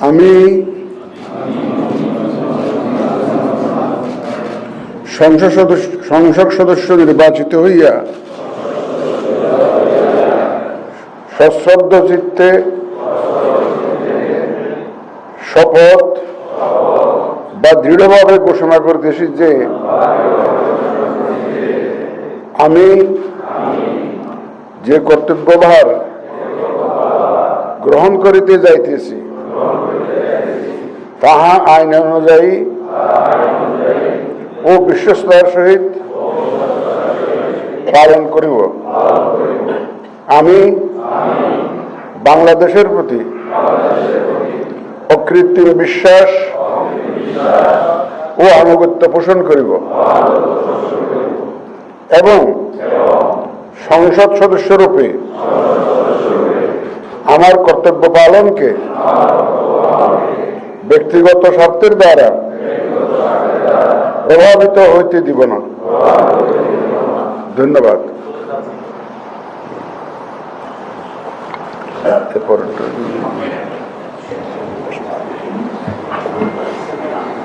আমি সংসদ সদস্য সংসদ সদস্য নির্বাচিত হইয়া সশ্রদ্ধ চিত্তে শপথ বা দৃঢ়ভাবে ঘোষণা করতেছি যে আমি যে কর্তব্যভার গ্রহণ করিতে যাইতেছি তাহা আইন অনুযায়ী ও বিশ্বস্তার সহিত পালন করিব। আমি বাংলাদেশের প্রতি অকৃত্রিম বিশ্বাস ও আনুগত্য পোষণ করিব এবং সংসদ সদস্য রূপে আমার কর্তব্য পালনকে ব্যক্তিগত স্বার্থের দ্বারা প্রভাবিত হইতে দিব না। ধন্যবাদ।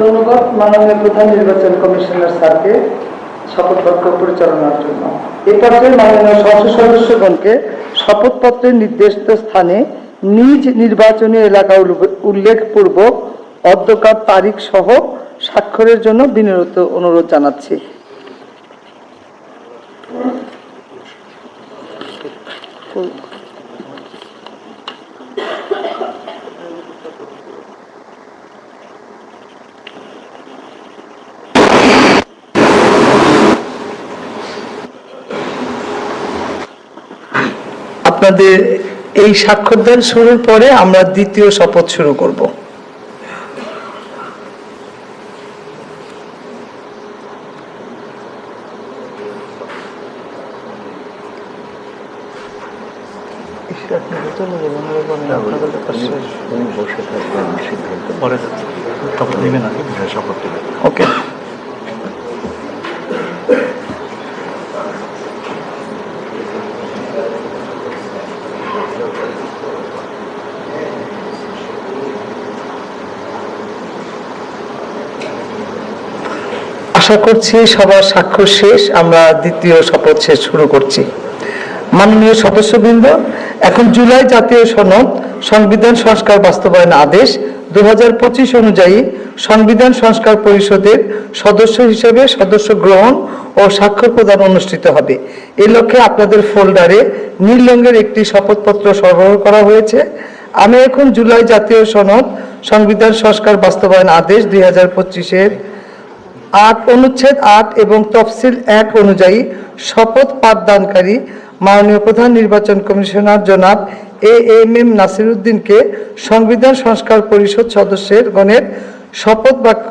ধন্যবাদ, মাননীয় প্রধান নির্বাচন কমিশনার স্যারকে শপথ বাক্য পরিচালনার জন্য। এ পর্যায়ে মাননীয় সংসদ সদস্যগণকে শপথপত্রের নির্দিষ্ট স্থানে নিজ নির্বাচনী এলাকা উল্লে- উল্লেখপূর্বক অধ্যকার তারিখ সহ স্বাক্ষরের জন্য বিনীত অনুরোধ জানাচ্ছি। আপনাদের এই স্বাক্ষরদান শুরুর পরে আমরা দ্বিতীয় শপথ শুরু করব। ওকে আশা করছি সবার স্বাক্ষর শেষ, আমরা দ্বিতীয় শপথ শেষ শুরু করছি। মাননীয় সদস্যবৃন্দ, এখন জুলাই জাতীয় সনদ, সংবিধান সংস্কার বাস্তবায়ন আদেশ দু হাজার পঁচিশ অনুযায়ী সংবিধান সংস্কার পরিষদের সদস্য হিসেবে সদস্য গ্রহণ ও স্বাক্ষর প্রদান অনুষ্ঠিত হবে। এই লক্ষ্যে আপনাদের ফোল্ডারে নীল রঙের একটি শপথপত্র সরবরাহ করা হয়েছে। আমি এখন জুলাই জাতীয় সনদ, সংবিধান সংস্কার বাস্তবায়ন আদেশ দুই হাজার পঁচিশের আট অনুচ্ছেদ আট এবং তফসিল এক অনুযায়ী শপথ পাঠদানকারী মাননীয় প্রধান নির্বাচন কমিশনার জনাব এ এম এম নাসিরুদ্দিনকে সংবিধান সংস্কার পরিষদ সদস্যের গণের শপথ বাক্য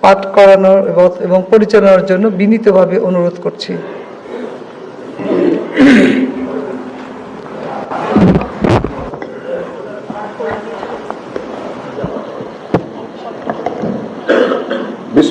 পাঠ করানোর এবং- এবং পরিচালনার জন্য বিনীতভাবে অনুরোধ করছি।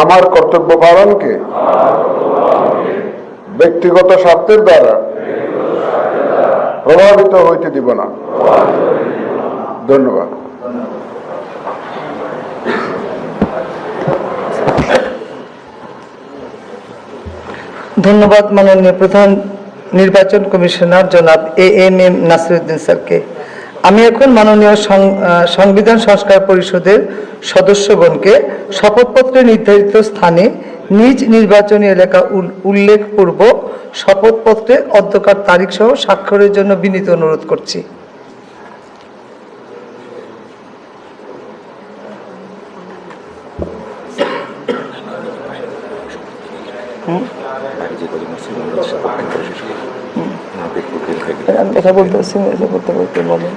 আমার কর্তব্য পালনকে ব্যক্তিগত স্বার্থের দ্বারা প্রভাবিত হইতে দিব না। ধন্যবাদ। ধন্যবাদ মাননীয় প্রধান নির্বাচন কমিশনার জনাব এ এম এম নাসিরুদ্দিন স্যারকে। আমি এখন মাননীয় সংবিধান সংস্কার পরিষদের সদস্যগণকে শপথপত্রে নির্ধারিত স্থানে নিজ নির্বাচনী এলাকা উল- উল্লেখপূর্বক শপথপত্রে অধ্যকার তারিখ সহ স্বাক্ষরের জন্য বিনীত অনুরোধ করছি। বাইরে আমি কথা বলতে পারছি না, এটা করতে করতে বলেন